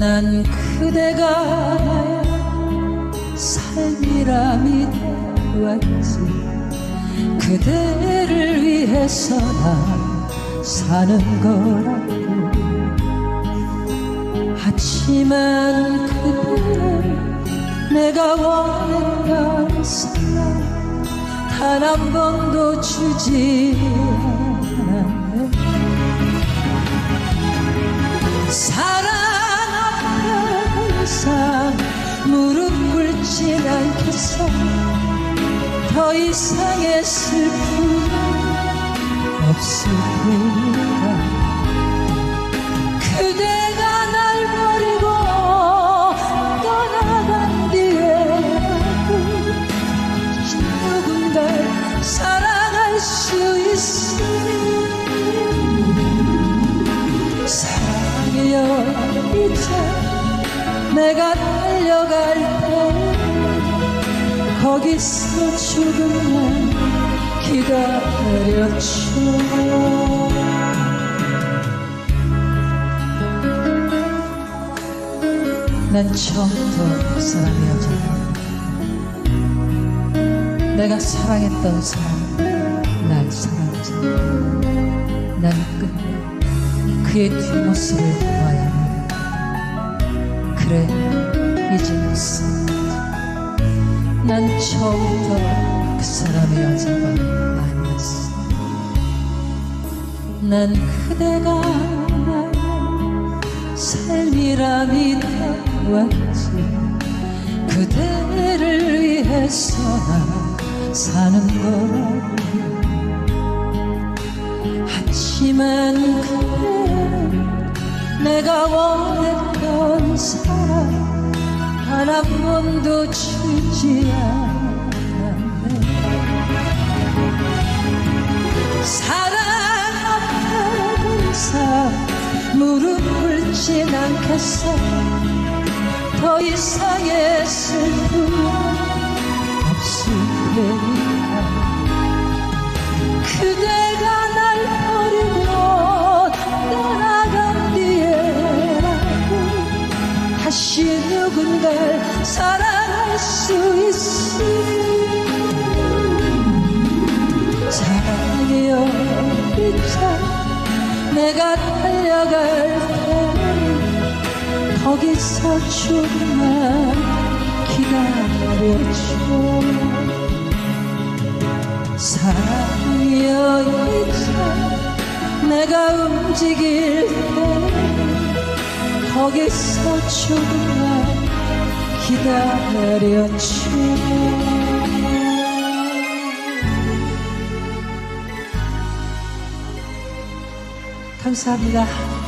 난 그대가 나의 삶이라 믿어왔지. 그대를 위해서 난 사는 거라고. 하지만 그대를 내가 원했던 사랑 단 한 번도 주지 않았네. 사랑 더 이상의 슬픔 없을 테니까? 그대가 날 버리고 떠나간 뒤에라도 누군가를 사랑할 수 있으니 사랑이여 이제 내가 달려갈 때 거기서 죽음만 기다려줘. 난 처음부터 그 사람이었잖아. 내가 사랑했던 사람 날 사랑하잖아. 난 끝내 그의 뒷모습을 보아야 해. 그래 이제였어 난 처음부터 그 사람의 여자가 아니었어. 난 그대가 삶이라 믿어왔지. 그대를 위해서 나 사는 거라고 하지만 그대는 내가 원했던 사랑 단 한 번도 주지 않았네. 사랑 앞에 항상 무릎 꿇진 않겠어. 더 이상의 슬픔 달려갈 때 거기서 조금만 기다려줘. 사랑이여 이제 내가 움직일 때 거기서 조금만 기다려줘 감사합니다.